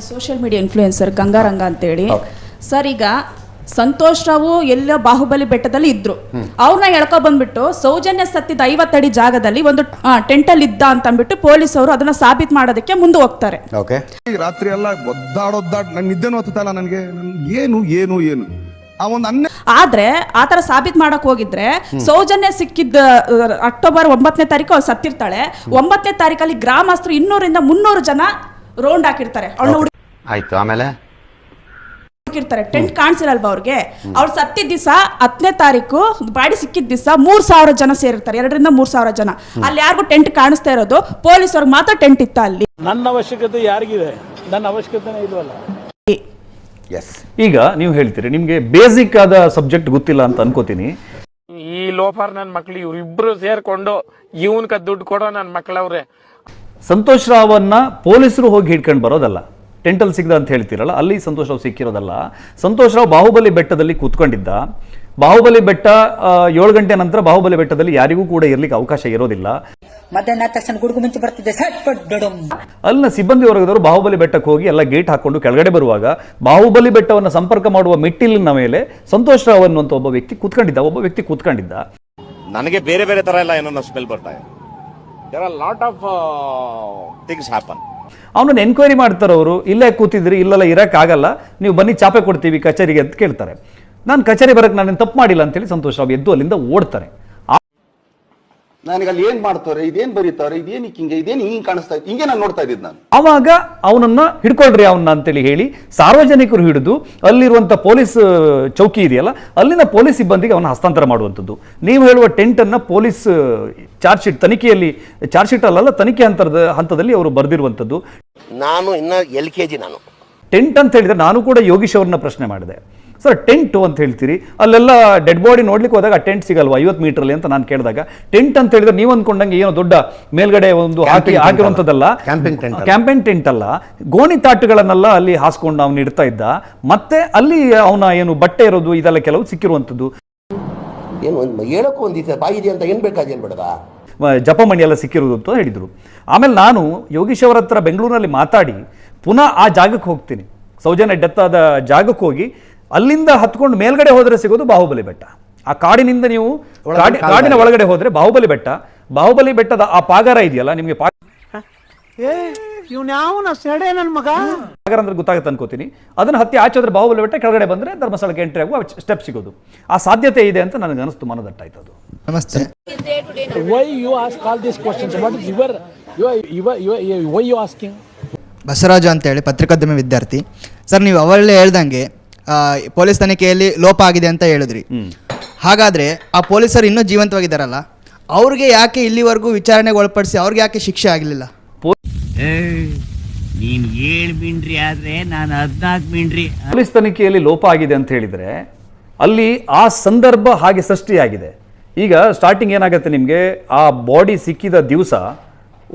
Social media influencer ಗಂಗಾರಂಗ ಅಂತೇಳಿ. Sir ಈಗ ಸಂತೋಷ್ ರಾವು ಎಲ್ಲ ಬಾಹುಬಲಿ ಬೆಟ್ಟದಲ್ಲಿ ಇದ್ರು. ಅವ್ರನ್ನ ಎಳ್ಕೊ ಬಂದ್ಬಿಟ್ಟು ಸೌಜನ್ಯ ಸತ್ತಿದ ಐವತ್ತಡಿ ಜಾಗದಲ್ಲಿ ಒಂದು ಟೆಂಟಲ್ಲಿ ಇದ್ದ ಅಂತ ಅಂದ್ಬಿಟ್ಟು ಪೊಲೀಸ್ ಅವರು ಅದನ್ನ ಸಾಬೀತ್ ಮಾಡೋದಕ್ಕೆ ಮುಂದೆ ಹೋಗ್ತಾರೆ. ಓಕೆ ಈ ರಾತ್ರಿ ಎಲ್ಲ ಒದ್ದಾಡೋದ್ದಾಡ್ ನನ್ ನಿದ್ದೆನೂ ಹತ್ತಲ್ಲ ನನಗೆ. ನನ್ಗೆ ಏನು ಏನು ಏನು. ಆ ಒಂದು ಅನ್ಯ ಆದ್ರೆ ಆತರ ಸಾಬೀತ್ ಮಾಡಕ್ ಹೋಗಿದ್ರೆ ಸೌಜನ್ಯ ಸಿಕ್ಕಿದ್ದ ಅಕ್ಟೋಬರ್ ಒಂಬತ್ತನೇ ತಾರೀಕು ಅವ್ರು ಸತ್ತಿರ್ತಾಳೆ. ಒಂಬತ್ತನೇ ತಾರೀಕಲ್ಲಿ ಗ್ರಾಮಸ್ಥರು ಇನ್ನೂರಿಂದ ಮುನ್ನೂರು ಜನ ರೌಂಡ್ ಹಾಕಿರ್ತಾರೆ. ಅವಳನ್ನ ಆಯ್ತು ಆಮೇಲೆ? ಹಾಕಿರ್ತಾರೆ. ಟೆಂಟ್ ಕಾಣಿಸಿರಲ್ವಾ ಅವ್ರಿಗೆ? ಅವ್ರು ಸತ್ತಿದ ದಿವಸ ಹತ್ತನೇ ತಾರೀಕು ಬಾಡಿ ಸಿಕ್ಕಿದ ದಿವಸ ಮೂರ್ ಸಾವಿರ ಜನ ಸೇರಿರ್ತಾರೆ. ಎರಡರಿಂದ ಮೂರ್ ಸಾವಿರ ಜನ. ಅಲ್ಲಿ ಯಾರಿಗೂ ಟೆಂಟ್ ಕಾಣಿಸ್ತಾ ಇರೋದು ಪೊಲೀಸವ್ರಿಗೆ ಮಾತ್ರ ಟೆಂಟ್ ಇತ್ತ ಅಲ್ಲಿ. ನನ್ನ ಅವಶ್ಯಕತೆ ಯಾರಿಗಿದೆ? ನನ್ನ ಅವಶ್ಯಕತೆನೇ ಇಲ್ವಲ್ಲ? ಎಸ್ ಈಗ ನೀವು ಹೇಳ್ತೀರಿ ನಿಮಗೆ ಬೇಸಿಕ್ ಆದ ಸಬ್ಜೆಕ್ಟ್ ಗೊತ್ತಿಲ್ಲ ಅಂತ ಅನ್ಕೋತೀನಿ. ಈ ಲೋಫರ್ ನನ್ನ ಮಕ್ಳು ಇವ್ರಿಬ್ರು ಸೇರ್ಕೊಂಡು ಇವನ್ಕ ದುಡ್ಡು ಕೊಡೋ ನನ್ನ ಮಕ್ಳವ್ರೆ. ಸಂತೋಷ್ ರಾವನ್ನ ಪೊಲೀಸರು ಹೋಗಿ ಹಿಡ್ಕೊಂಡು ಬರೋದಲ್ಲ. ಟೆಂಟಲ್ ಸಿಗ್ದ ಅಂತ ಹೇಳ್ತೀರಲ್ಲ ಅಲ್ಲಿ ಸಂತೋಷ್ ರಾವ್ ಸಿಕ್ಕಿರೋದಲ್ಲ. ಸಂತೋಷ್ ರಾವ್ ಬಾಹುಬಲಿ ಬೆಟ್ಟದಲ್ಲಿ ಕೂತ್ಕೊಂಡಿದ್ದ. ಬಾಹುಬಲಿ ಬೆಟ್ಟ ಏಳು ಗಂಟೆ ನಂತರ ಬಾಹುಬಲಿ ಬೆಟ್ಟದಲ್ಲಿ ಯಾರಿಗೂ ಕೂಡ ಇರ್ಲಿಕ್ಕೆ ಅವಕಾಶ ಇರೋದಿಲ್ಲ. ಮಧ್ಯಾಹ್ನ ತಕ್ಷಣ ಗುಡುಗು ಮುಂಚೆ ಡೊಡಮ್ ಅಲ್ಲಿನ ಸಿಬ್ಬಂದಿ ವರ್ಗದವರು ಬಾಹುಬಲಿ ಬೆಟ್ಟಕ್ಕೆ ಹೋಗಿ ಎಲ್ಲ ಗೇಟ್ ಹಾಕೊಂಡು ಕೆಳಗಡೆ ಬರುವಾಗ ಬಾಹುಬಲಿ ಬೆಟ್ಟವನ್ನು ಸಂಪರ್ಕ ಮಾಡುವ ಮೆಟ್ಟಿಲಿನ ಮೇಲೆ ಸಂತೋಷ್ ರಾವ್ ಅನ್ನುವಂಥ ಒಬ್ಬ ವ್ಯಕ್ತಿ ಕೂತ್ಕೊಂಡಿದ್ದ. ಒಬ್ಬ ವ್ಯಕ್ತಿ ಕೂತ್ಕೊಂಡಿದ್ದ. ನನಗೆ ಬೇರೆ ಬೇರೆ ತರ ಎಲ್ಲ ಏನೋ ಸ್ಮೆಲ್ ಬರ್ತಾ ಇದೆ. There are lot of things happen ಅವನನ್ನು ಎನ್ಕ್ವೈರಿ ಮಾಡ್ತಾರೆ ಅವರು, ಇಲ್ಲೇ ಕೂತಿದ್ರಿ ಇಲ್ಲೆಲ್ಲ ಇರೋಕ್ಕಾಗಲ್ಲ ನೀವು ಬನ್ನಿ ಚಾಪೆ ಕೊಡ್ತೀವಿ ಕಚೇರಿಗೆ ಅಂತ ಕೇಳ್ತಾರೆ. ನಾನು ಕಚೇರಿ ಬರೋಕ್ಕೆ ನಾನು ತಪ್ಪು ಮಾಡಿಲ್ಲ ಅಂತೇಳಿ ಸಂತೋಷ್ ರಾವ್ ಎದ್ದು ಅಲ್ಲಿಂದ ಓಡ್ತಾರೆ. ನನಗೆ ಅಲ್ಲಿ ಏನ್ ಮಾಡ್ತಾರೆ ಇದೇನ್ ಬರೀತಾರೆ ಇದೇನ್ ಹಿಂಗೆ ಇದೇನ್ ಹಿಂಗ್ ಕಾಣಿಸ್ತಾ ಇತ್ತು ಹಿಂಗೆ ನಾನು ನೋಡ್ತಾ ಇದ್ದಿದ್ದು ನಾನು. ಅವಾಗ ಅವನನ್ನ ಹಿಡ್ಕೊಳ್ರಿ ಅವನ್ನ ಅಂತೇಳಿ ಹೇಳಿ ಸಾರ್ವಜನಿಕರು ಹಿಡಿದು ಅಲ್ಲಿರುವಂತ ಪೊಲೀಸ್ ಚೌಕಿ ಇದೆಯಲ್ಲ ಅಲ್ಲಿನ ಪೊಲೀಸ್ ಸಿಬ್ಬಂದಿಗೆ ಅವನ ಹಸ್ತಾಂತರ ಮಾಡುವಂಥದ್ದು. ನೀವು ಹೇಳುವ ಟೆಂಟ್ ಅನ್ನ ಪೊಲೀಸ್ ಚಾರ್ಜ್ ಶೀಟ್ ತನಿಖೆಯಲ್ಲಿ ಚಾರ್ಜ್ ಶೀಟ್ ಅಲ್ಲಲ್ಲ ತನಿಖೆ ಹಂತದ ಹಂತದಲ್ಲಿ ಅವರು ಬರೆದಿರುವಂಥದ್ದು. ನಾನು ಇನ್ನ ಎಲ್ ಕೆ ಜಿ ನಾನು. ಟೆಂಟ್ ಅಂತ ಹೇಳಿದ್ರೆ ನಾನು ಕೂಡ ಯೋಗೀಶ್ ಅವ್ರನ್ನ ಪ್ರಶ್ನೆ ಮಾಡಿದೆ. ಸರ್ ಟೆಂಟು ಅಂತ ಹೇಳ್ತೀರಿ. ಅಲ್ಲೆಲ್ಲ ಡೆಡ್ ಬಾಡಿ ನೋಡ್ಲಿಕ್ಕೆ ಹೋದಾಗ ಆ ಟೆಂಟ್ ಸಿಗಲ್ವಾ? ಐವತ್ತು ಮೀಟರ್ಲಿ ಅಂತ ನಾನು ಕೇಳಿದಾಗ. ಟೆಂಟ್ ಅಂತ ಹೇಳಿದ್ರೆ ನೀವು ಅಂದ್ಕೊಂಡಂಗೆ ಏನೋ ದೊಡ್ಡ ಮೇಲ್ಗಡೆ ಒಂದು ಹಾಕಿ Camping tent ಹಾಕಿರುವಂಥದ್ದಲ್ಲ. ಕ್ಯಾಂಪೇನ್ ಟೆಂಟ್ ಅಲ್ಲ. ಗೋಣಿ ತಾಟುಗಳನ್ನೆಲ್ಲ ಅಲ್ಲಿ ಹಾಸ್ಕೊಂಡು ಅವನು ಇಡ್ತಾ ಇದ್ದ. ಮತ್ತೆ ಅಲ್ಲಿ ಅವನ ಏನು ಬಟ್ಟೆ ಇರೋದು ಇದೆಲ್ಲ ಕೆಲವು ಸಿಕ್ಕಿರುವಂಥದ್ದು. ಏನು ಹೇಳಕ್ಕೂ ಒಂದು ಬಾಯಿದೆ ಅಂತ ಏನು ಬೇಕಾದ ಏನ್ ಬೇಡದ ಜಪಮಣಿ ಎಲ್ಲ ಸಿಕ್ಕಿರೋದು ಅಂತ ಹೇಳಿದರು. ಆಮೇಲೆ ನಾನು ಯೋಗೀಶ್ ಅವರ ಹತ್ರ ಬೆಂಗಳೂರಿನಲ್ಲಿ ಮಾತಾಡಿ ಪುನಃ ಆ ಜಾಗಕ್ಕೆ ಹೋಗ್ತೀನಿ. ಸೌಜನ್ಯ ಡೆತ್ ಆದ ಜಾಗಕ್ಕೆ ಹೋಗಿ ಅಲ್ಲಿಂದ ಹತ್ಕೊಂಡು ಮೇಲ್ಗಡೆ ಹೋದರೆ ಸಿಗೋದು ಬಾಹುಬಲಿ ಬೆಟ್ಟ. ಆ ಕಾಡಿನಿಂದ ನೀವು ಕಾಡಿನ ಒಳಗಡೆ ಹೋದರೆ ಬಾಹುಬಲಿ ಬೆಟ್ಟ. ಬಾಹುಬಲಿ ಬೆಟ್ಟದ ಆ ಪಾಗಾರ ಇದೆಯಲ್ಲ ನಿಮಗೆ ಪಾ- ಇವ್ನ್ಯಾವನ ಸೆಡೆ ನನ್ನ ಮಗ? ಪಾಗಾರ ಅಂದ್ರೆ ಗೊತ್ತಾಗುತ್ತೆ ಅನ್ಕೋತೀನಿ. ಅದನ್ನು ಹತ್ತಿ ಆಚೆ ಹೋದ್ರೆ ಬಾಹುಬಲಿ ಬೆಟ್ಟ ಕೆಳಗಡೆ ಬಂದರೆ ಧರ್ಮಸ್ಥಳಕ್ಕೆ ಎಂಟ್ರಿ ಆಗುವ ಸ್ಟೆಪ್ ಸಿಗೋದು. ಆ ಸಾಧ್ಯತೆ ಇದೆ ಅಂತ ನನಗೆ ಅನಿಸ್ತು ಮನದಟ್ಟಾಯ್ತು ಅದು. ನಮಸ್ತೆ. Why you ask all this questions what is your your your why you asking Basavaraju ಅಂತೇಳಿ ಪತ್ರಿಕೋದ್ಯಮ ವಿದ್ಯಾರ್ಥಿ. ಸರ್ ನೀವು ಅವಳೇ ಹೇಳ್ದಂಗೆ ಪೊಲೀಸ್ ತನಿಖೆಯಲ್ಲಿ ಲೋಪ ಆಗಿದೆ ಅಂತ ಹೇಳಿದ್ರಿ. ಹಾಗಾದ್ರೆ ಆ ಪೊಲೀಸರು ಇನ್ನೂ ಜೀವಂತವಾಗಿದ್ದಾರಲ್ಲ ಅವ್ರಿಗೆ ಯಾಕೆ ಇಲ್ಲಿವರೆಗೂ ವಿಚಾರಣೆಗೆ ಒಳಪಡಿಸಿ ಅವ್ರಿಗೆ ಯಾಕೆ ಶಿಕ್ಷೆ ಆಗಲಿಲ್ಲ? ನೀನು ಏಳ್ ಮಿಂಡ್ರಿ ಆದ್ರೆ ನಾನು ಹದಿನಾಲ್ಕು ಮಿಂಡ್ರಿ. ಪೊಲೀಸ್ ತನಿಖೆಯಲ್ಲಿ ಲೋಪ ಆಗಿದೆ ಅಂತ ಹೇಳಿದರೆ ಅಲ್ಲಿ ಆ ಸಂದರ್ಭ ಹಾಗೆ ಸೃಷ್ಟಿಯಾಗಿದೆ. ಈಗ ಸ್ಟಾರ್ಟಿಂಗ್ ಏನಾಗುತ್ತೆ ನಿಮಗೆ ಆ ಬಾಡಿ ಸಿಕ್ಕಿದ ದಿವಸ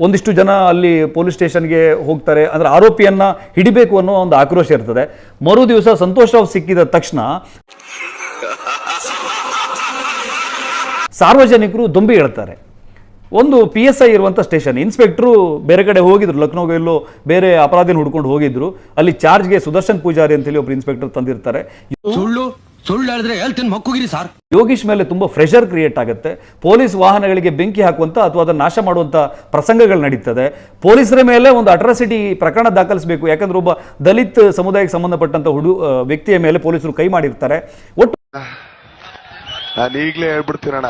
ಒಂದಿಷ್ಟು ಜನ ಅಲ್ಲಿ ಪೊಲೀಸ್ ಸ್ಟೇಷನ್ಗೆ ಹೋಗ್ತಾರೆ. ಅಂದರೆ ಆರೋಪಿಯನ್ನ ಹಿಡಿಬೇಕು ಅನ್ನೋ ಒಂದು ಆಕ್ರೋಶ ಇರ್ತದೆ. ಮರು ದಿವಸ ಸಂತೋಷ್ ರಾವ್ ಸಿಕ್ಕಿದ ತಕ್ಷಣ ಸಾರ್ವಜನಿಕರು ದೊಂಬಿ ಹೇಳ್ತಾರೆ. ಒಂದು ಪಿ ಎಸ್ ಐ ಇರುವಂಥ ಸ್ಟೇಷನ್, ಇನ್ಸ್ಪೆಕ್ಟ್ರು ಬೇರೆ ಕಡೆ ಹೋಗಿದ್ರು ಲಕ್ನೋಗೆ ಎಲ್ಲೋ ಬೇರೆ ಅಪರಾಧಿನ ಹುಡ್ಕೊಂಡು ಹೋಗಿದ್ರು. ಅಲ್ಲಿ ಚಾರ್ಜ್ಗೆ ಸುದರ್ಶನ್ ಪೂಜಾರಿ ಅಂತೇಳಿ ಒಬ್ರು ಇನ್ಸ್ಪೆಕ್ಟರ್ ತಂದಿರ್ತಾರೆ. ಸುಳ್ಳು ಹೇಳಿದ್ರೆ ಹೇಳ್ತೀನಿ ಮಕ್ಕುಗಿರಿ ಸರ್. ಯೋಗೀಶ್ ಮೇಲೆ ತುಂಬ ಪ್ರೆಷರ್ ಕ್ರಿಯೇಟ್ ಆಗುತ್ತೆ. ಪೊಲೀಸ್ ವಾಹನಗಳಿಗೆ ಬೆಂಕಿ ಹಾಕುವಂಥ ಅಥವಾ ಅದನ್ನು ನಾಶ ಮಾಡುವಂಥ ಪ್ರಸಂಗಗಳು ನಡೀತದೆ. ಪೊಲೀಸರ ಮೇಲೆ ಒಂದು ಅಟ್ರಾಸಿಟಿ ಪ್ರಕರಣ ದಾಖಲಿಸಬೇಕು. ಯಾಕಂದ್ರೆ ಒಬ್ಬ ದಲಿತ್ ಸಮುದಾಯಕ್ಕೆ ಸಂಬಂಧಪಟ್ಟಂಥ ಹುಡು ವ್ಯಕ್ತಿಯ ಮೇಲೆ ಪೊಲೀಸರು ಕೈ ಮಾಡಿರ್ತಾರೆ. ಒಟ್ಟು ನಾನು ಈಗ್ಲೇ ಹೇಳ್ಬಿಡ್ತೀನಣ್ಣ.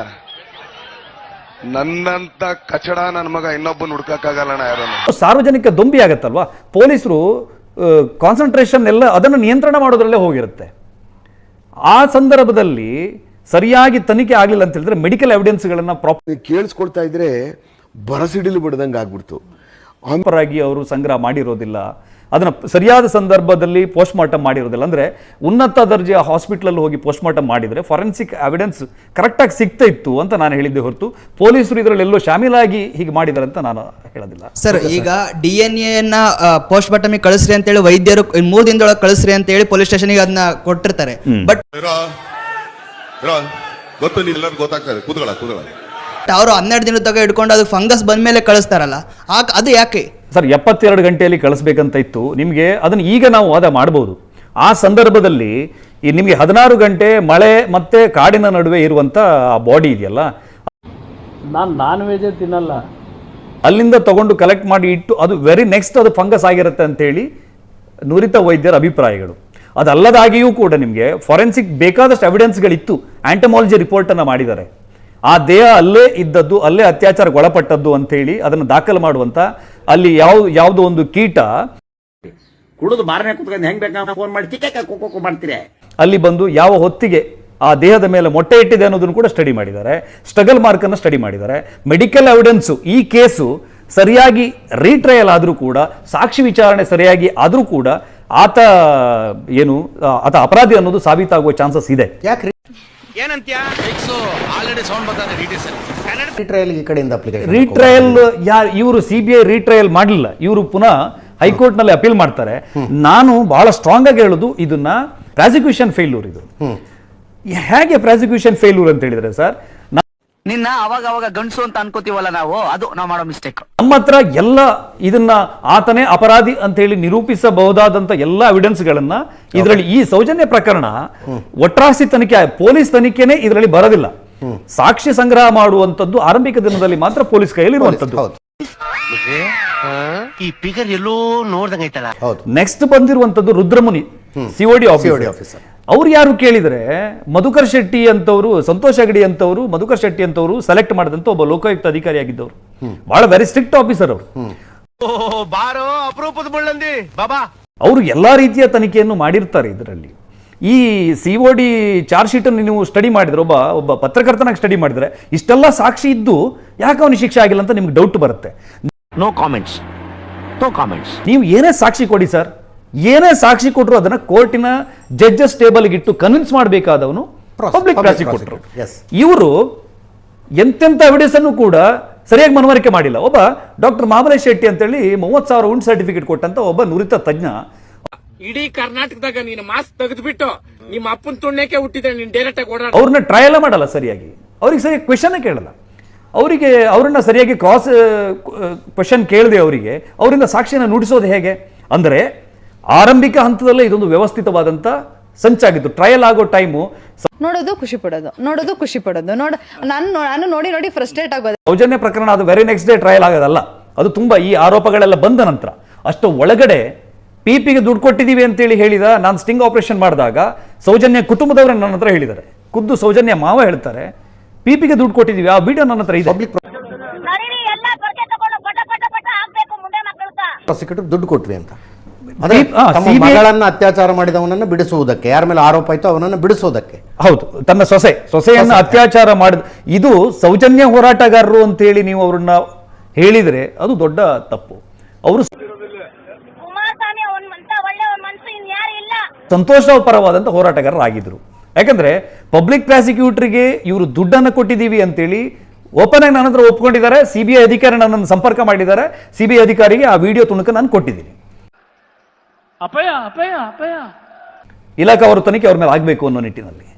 ನನ್ನಂತ ಕಚಡ ನನ್ನ ಮಗ ಇನ್ನೊಬ್ಬನ ಹುಡ್ಕಕ್ಕಾಗಲ್ಲಣ್ಣ ಯಾರನ್ನು. ಸಾರ್ವಜನಿಕ ದೊಂಬಿ ಆಗತ್ತಲ್ವಾ? ಪೊಲೀಸರು ಕಾನ್ಸಂಟ್ರೇಷನ್ ಎಲ್ಲ ಅದನ್ನು ನಿಯಂತ್ರಣ ಮಾಡೋದ್ರಲ್ಲೇ ಹೋಗಿರುತ್ತೆ. ಆ ಸಂದರ್ಭದಲ್ಲಿ ಸರಿಯಾಗಿ ತನಿಖೆ ಆಗಲಿಲ್ಲ ಅಂತ ಹೇಳಿದ್ರೆ ಮೆಡಿಕಲ್ ಎವಿಡೆನ್ಸ್ಗಳನ್ನು ಪ್ರಾಪರ್ ಕೇಳಿಸ್ಕೊಳ್ತಾ ಇದ್ರೆ ಬರಸಿಡಿಲು ಬಿಡ್ದಂಗೆ ಆಗ್ಬಿಡ್ತು. ಆಗಿ ಅವರು ಸಂಗ್ರಹ ಮಾಡಿರೋದಿಲ್ಲ. ಅದನ್ನು ಸರಿಯಾದ ಸಂದರ್ಭದಲ್ಲಿ ಪೋಸ್ಟ್ ಮಾರ್ಟಮ್ ಮಾಡಿರೋದಿಲ್ಲ. ಅಂದರೆ ಉನ್ನತ ದರ್ಜೆಯ ಹಾಸ್ಪಿಟ್ಲಲ್ಲಿ ಹೋಗಿ ಪೋಸ್ಟ್ ಮಾರ್ಟಮ್ ಮಾಡಿದರೆ ಫಾರೆನ್ಸಿಕ್ ಎವಿಡೆನ್ಸ್ ಕರೆಕ್ಟಾಗಿ ಸಿಗ್ತಾ ಇತ್ತು ಅಂತ ನಾನು ಹೇಳಿದ್ದೆ ಹೊರತು ಪೊಲೀಸರು ಇದರಲ್ಲಿ ಎಲ್ಲೋ ಶಾಮೀಲಾಗಿ ಹೀಗೆ ಮಾಡಿದ್ದಾರೆ ಅಂತ ನಾನು ಹೇಳೋದಿಲ್ಲ. ಸರ್ ಈಗ ಡಿ ಎನ್ ಎನ್ನ ಪೋಸ್ಟ್ ಮಾರ್ಟಮಿಗೆ ಕಳಿಸ್ರಿ ಅಂತೇಳಿ ವೈದ್ಯರು ಮೂರು ದಿನದೊಳಗೆ ಕಳಿಸ್ರಿ ಅಂತೇಳಿ ಪೊಲೀಸ್ ಸ್ಟೇಷನ್ಗೆ ಅದನ್ನ ಕೊಟ್ಟಿರ್ತಾರೆ. ಬಟ್ ಗೊತ್ತು ನೀವೆಲ್ಲರೂ ಗೊತ್ತಾಗ್ತದೆ ಕೂತ್ಕೊಳ್ಳ ಕೂತ್ಕೊಳ್ಳ ಅವರು ಹನ್ನೆರಡು ದಿನ ತಗ ಇಟ್ಕೊಂಡು ಅದು ಫಂಗಸ್ ಬಂದ ಮೇಲೆ ಕಳಿಸ್ತಾರಲ್ಲ ಅದು ಯಾಕೆ? ಸರ್ ಎಪ್ಪತ್ತೆರಡು ಗಂಟೆಯಲ್ಲಿ ಕಳಿಸ್ಬೇಕಂತ ಇತ್ತು. ನಿಮಗೆ ಅದನ್ನು ಈಗ ನಾವು ವಾದ ಮಾಡ್ಬೋದು. ಆ ಸಂದರ್ಭದಲ್ಲಿ ಈ ನಿಮಗೆ ಹದಿನಾರು ಗಂಟೆ ಮಳೆ ಮತ್ತೆ ಕಾಡಿನ ನಡುವೆ ಇರುವಂಥ ಆ ಬಾಡಿ ಇದೆಯಲ್ಲ ನಾನು ನಾನ್ ವೆಜ್ ತಿನ್ನಲ್ಲ. ಅಲ್ಲಿಂದ ತಗೊಂಡು ಕಲೆಕ್ಟ್ ಮಾಡಿ ಇಟ್ಟು ಅದು ವೆರಿ ನೆಕ್ಸ್ಟ್ ಅದು ಫಂಗಸ್ ಆಗಿರುತ್ತೆ ಅಂತೇಳಿ ನುರಿತ ವೈದ್ಯರ ಅಭಿಪ್ರಾಯಗಳು. ಅದಲ್ಲದಾಗಿಯೂ ಕೂಡ ನಿಮಗೆ ಫಾರೆನ್ಸಿಕ್ ಬೇಕಾದಷ್ಟು ಎವಿಡೆನ್ಸ್ಗಳಿತ್ತು ಆಂಟಮಾಲಜಿ ರಿಪೋರ್ಟನ್ನು ಮಾಡಿದ್ದಾರೆ. ಆ ದೇಹ ಅಲ್ಲೇ ಇದ್ದದ್ದು ಅಲ್ಲೇ ಅತ್ಯಾಚಾರಕ್ಕೆ ಒಳಪಟ್ಟದ್ದು ಅಂತೇಳಿ ಅದನ್ನು ದಾಖಲು ಮಾಡುವಂತ ಅಲ್ಲಿ ಯಾವ ಯಾವುದೋ ಒಂದು ಕೀಟ ಕುಡಿದು ಮಾರನೇ ಕುತ್ಕೊಂಡು ಹೆಂಗ್ ಬೇಕಾ ಫೋನ್ ಮಾಡಿ ಮಾಡ್ತೀರಿ. ಅಲ್ಲಿ ಬಂದು ಯಾವ ಹೊತ್ತಿಗೆ ಆ ದೇಹದ ಮೇಲೆ ಮೊಟ್ಟೆ ಇಟ್ಟಿದೆ ಅನ್ನೋದನ್ನು ಕೂಡ ಸ್ಟಡಿ ಮಾಡಿದ್ದಾರೆ. ಸ್ಟ್ರಗಲ್ ಮಾರ್ಕ್ ಅನ್ನು ಸ್ಟಡಿ ಮಾಡಿದ್ದಾರೆ. ಮೆಡಿಕಲ್ ಎವಿಡೆನ್ಸು ಈ ಕೇಸು ಸರಿಯಾಗಿ ರೀಟ್ರಯಲ್ ಆದರೂ ಕೂಡ ಸಾಕ್ಷಿ ವಿಚಾರಣೆ ಸರಿಯಾಗಿ ಆದರೂ ಕೂಡ ಆತ ಏನು ಆತ ಅಪರಾಧಿ ಅನ್ನೋದು ಸಾಬೀತಾಗುವ ಚಾನ್ಸಸ್ ಇದೆ. ಯಾಕೆ ಟ್ರಯಲ್ ಈ ಕಡೆಯಿಂದ ಅಪ್ಲಿಕೇಶನ್ ರೀಟ್ರಯಲ್ ಯಾ ಇವರು ಸಿ ಬಿ ಐ ರೀಟ್ರಯಲ್ ಮಾಡಲಿಲ್ಲ. ಇವರು ಪುನಃ ಹೈಕೋರ್ಟ್ನಲ್ಲಿ ಅಪೀಲ್ ಮಾಡ್ತಾರೆ. ನಾನು ಬಹಳ ಸ್ಟ್ರಾಂಗ್ ಆಗಿ ಹೇಳುದು ಇದನ್ನ ಪ್ರಾಸಿಕ್ಯೂಷನ್ ಫೇಲ್ಯೂರ್ ಇದು. ಹೇಗೆ ಪ್ರಾಸಿಕ್ಯೂಷನ್ ಫೇಲ್ಯೂರ್ ಅಂತ ಹೇಳಿದ್ರೆ ಸರ್ ನಿನ್ನ ಅವಾಗ ಅವಾಗ ಗಂಡಸು ಅಂತ ಅನ್ಕೋತೀವಲ್ಲ ನಾವು ಅದು ನಾವು ಮಾಡೋ ಮಿಸ್ಟೇಕ್ ನಮ್ಮ ಹತ್ರ ಎಲ್ಲ ಇದನ್ನ ಆತನೇ ಅಪರಾಧಿ ಅಂತ ಹೇಳಿ ನಿರೂಪಿಸಬಹುದಾದಂತ ಎಲ್ಲ ಎವಿಡೆನ್ಸ್ ಗಳನ್ನ ಇದರಲ್ಲಿ ಈ ಸೌಜನ್ಯ ಪ್ರಕರಣ ಒಟ್ರಾಸಿ ತನಿಖೆ ಪೊಲೀಸ್ ತನಿಖೆನೆ ಇದರಲ್ಲಿ ಬರೋದಿಲ್ಲ. ಸಾಕ್ಷಿ ಸಂಗ್ರಹ ಮಾಡುವಂತದ್ದು ಆರಂಭಿಕ ದಿನದಲ್ಲಿ ಮಾತ್ರ ಪೊಲೀಸ್ ಕೈಯಲ್ಲಿ ಇರುವಂತದ್ದು ಹೌದು. ಈ ಫಿಗರ್ ಎಲ್ಲೋ ನೋಡ್ದಂಗೈತಲ್ಲ ಹೌದು. ನೆಕ್ಸ್ಟ್ ಬಂದಿರುವಂತದ್ದು ರುದ್ರಮುನಿ ಸಿಒಡಿ ಆಫೀಸರ್. ಅವ್ರು ಯಾರು ಕೇಳಿದ್ರೆ ಮಧುಕರ್ ಶೆಟ್ಟಿ ಅಂತವರು ಸಂತೋಷ್ ಅಗಡಿ ಅಂತವರು ಮಧುಕರ್ ಶೆಟ್ಟಿ ಅಂತವರು ಸೆಲೆಕ್ಟ್ ಮಾಡಿದಂತ ಒಬ್ಬ ಲೋಕಾಯುಕ್ತ ಅಧಿಕಾರಿ ಆಗಿದ್ದವರು. ಬಹಳ ವೆರಿ ಸ್ಟ್ರಿಕ್ಟ್ ಆಫೀಸರ್ ಅವರು. ಬಾರೋ ಅಪರೂಪದ ಮುಳ್ಳಂದಿ ಬಾಬಾ. ಅವರು ಎಲ್ಲಾ ರೀತಿಯ ತನಿಖೆಯನ್ನು ಮಾಡಿರ್ತಾರೆ ಇದರಲ್ಲಿ. ಈ C O D charge sheet ಅನ್ನು ನೀವು ಸ್ಟಡಿ ಮಾಡಿದ್ರೆ ಒಬ್ಬ ಒಬ್ಬ ಪತ್ರಕರ್ತನಾಗಿ ಸ್ಟಡಿ ಮಾಡಿದ್ರೆ ಇಷ್ಟೆಲ್ಲ ಸಾಕ್ಷಿ ಇದ್ದು ಯಾಕೆ ಅವನಿಗೆ ಶಿಕ್ಷೆ ಆಗಿಲ್ಲ ಅಂತ ನಿಮ್ಗೆ ಡೌಟ್ ಬರುತ್ತೆ. ನೋ ಕಾಮೆಂಟ್ಸ್ ನೋ ಕಾಮೆಂಟ್ಸ್ ನೀವು ಏನೇ ಸಾಕ್ಷಿ ಕೊಡಿ ಸರ್ ಏನೇ ಸಾಕ್ಷಿ ಕೊಟ್ಟರು ಅದನ್ನ ಕೋರ್ಟಿನ ಜಡ್ಜಸ್ ಟೇಬಲ್ಗೆ ಇಟ್ಟು ಕನ್ವಿನ್ಸ್ ಮಾಡಬೇಕಾದವನು ಪಬ್ಲಿಕ್ ಪ್ರಾಸಿಕ್ಯೂಟರ್ ಇವರು ಎಂತೆಂಥ ಎವಿಡೆನ್ಸ್ ಅನ್ನು ಕೂಡ ಸರಿಯಾಗಿ ಮನವರಿಕೆ ಮಾಡಿಲ್ಲ. ಒಬ್ಬ ಡಾಕ್ಟರ್ ಮಾಮಲೇಶ್ ಶೆಟ್ಟಿ ಅಂತೇಳಿ ಮೂವತ್ತು ಸಾವಿರ ಉಂಡ್ ಸರ್ಟಿಫಿಕೇಟ್ ಕೊಟ್ಟಂತ ಒಬ್ಬ ನುರಿತ ತಜ್ಞ. ಇಡೀ ಕರ್ನಾಟಕದಾಗ ನೀನು ಮಾಸ್ಕ್ ತೆಗೆದ್ಬಿಟ್ಟು ನಿಮ್ಮ ಅಪ್ಪನ ತುಣ್ಣಕ್ಕೆ ಹುಟ್ಟಿದ್ರೆ ನೀನು ಡೈರೆಕ್ಟ್ ಆಗಿ ಓಡಾಡ ಅವ್ರನ್ನ ಟ್ರಯಲ್ ಮಾಡಲ್ಲ ಸರಿಯಾಗಿ. ಅವ್ರಿಗೆ ಸರಿಯಾಗಿ ಕ್ವೆಶನ್ ಕೇಳಲ್ಲ. ಅವರಿಗೆ ಅವರನ್ನ ಸರಿಯಾಗಿ ಕ್ರಾಸ್ ಕ್ವೆಶನ್ ಕೇಳಿದೆ ಅವರಿಗೆ ಅವರಿಂದ ಸಾಕ್ಷಿನ ನುಡಿಸೋದು ಹೇಗೆ? ಅಂದರೆ ಆರಂಭಿಕ ಹಂತದಲ್ಲೇ ಇದೊಂದು ವ್ಯವಸ್ಥಿತವಾದಂಥ ಸಂಚಾಗಿತ್ತು. ಟ್ರಯಲ್ ಆಗೋ ಟೈಮು ನೋಡೋದು ಖುಷಿ ಪಡೋದು ನೋಡೋದು ಖುಷಿ ಪಡೋದು. ನೋಡ ನಾನು ನಾನು ನೋಡಿ ನೋಡಿ ಫ್ರಸ್ಟ್ರೇಟ್ ಆಗೋದು. ಸೌಜನ್ಯ ಪ್ರಕರಣ ಅದು ವೆರಿ ನೆಕ್ಸ್ಟ್ ಡೇ ಟ್ರಯಲ್ ಆಗೋದಲ್ಲ. ಅದು ತುಂಬಾ ಈ ಆರೋಪಗಳೆಲ್ಲ ಬಂದ ನಂತರ ಅಷ್ಟು ಒಳಗಡೆ ಪಿಪಿಗೆ ದುಡ್ಡು ಕೊಟ್ಟಿದ್ದೀವಿ ಅಂತೇಳಿ ಹೇಳಿದ ನಾನು ಸ್ಟಿಂಗ್ ಆಪರೇಷನ್ ಮಾಡಿದಾಗ ಸೌಜನ್ಯ ಕುಟುಂಬದವರು ನನ್ನ ಹತ್ರ ಹೇಳಿದ್ದಾರೆ. ಖುದ್ದು ಸೌಜನ್ಯ ಮಾವ ಹೇಳ್ತಾರೆ ಪಿಪಿಗೆ ದುಡ್ಡು ಕೊಟ್ಟಿದ್ದೀವಿ ಆ ವಿಡಿಯೋ ನನ್ನ ಹತ್ರ ಇದೆ. ಪ್ರಾಸಿಕ್ಯೂಟರ್ ದುಡ್ಡು ಕೊಟ್ವಿ ಅಂತ. ಮಗಳನ್ನ ಅತ್ಯಾಚಾರ ಮಾಡಿದವನನ್ನ ಬಿಡಿಸುವುದಕ್ಕೆ ಯಾರ ಮೇಲೆ ಆರೋಪ ಆಯ್ತು ಅವನನ್ನ ಬಿಡಿಸೋದಕ್ಕೆ ಹೌದು ತನ್ನ ಸೊಸೆ ಸೊಸೆಯನ್ನು ಅತ್ಯಾಚಾರ ಮಾಡಿದ ಇದು ಸೌಜನ್ಯ ಹೋರಾಟಗಾರರು ಅಂತ ಹೇಳಿ ನೀವು ಅವ್ರನ್ನ ಹೇಳಿದ್ರೆ ಅದು ದೊಡ್ಡ ತಪ್ಪು. ಅವರು ಸಂತೋಷ ಪರವಾದಂಥ ಹೋರಾಟಗಾರರಾಗಿದ್ದರು ಯಾಕಂದ್ರೆ ಪಬ್ಲಿಕ್ ಪ್ರಾಸಿಕ್ಯೂಟರ್ಗೆ ಇವರು ದುಡ್ಡನ್ನು ಕೊಟ್ಟಿದ್ದೀವಿ ಅಂತೇಳಿ ಓಪನ್ ಆಗಿ ನನ್ನ ಹತ್ರ ಒಪ್ಕೊಂಡಿದ್ದಾರೆ ಸಿ ಬಿ ಐ ಅಧಿಕಾರಿ ನನ್ನನ್ನು ಸಂಪರ್ಕ ಮಾಡಿದ್ದಾರೆ ಸಿ ಬಿ ಐ ಅಧಿಕಾರಿಗೆ ಆ ವಿಡಿಯೋ ತುಣುಕ ನಾನು ಕೊಟ್ಟಿದ್ದೀನಿ. ಅಪಯ ಅಪಯ ಅಪಯ. ಇಲಾಖೆ ಅವರು ತನಿಖೆ ಅವ್ರ ಮೇಲೆ ಆಗಬೇಕು ಅನ್ನೋ ನಿಟ್ಟಿನಲ್ಲಿ.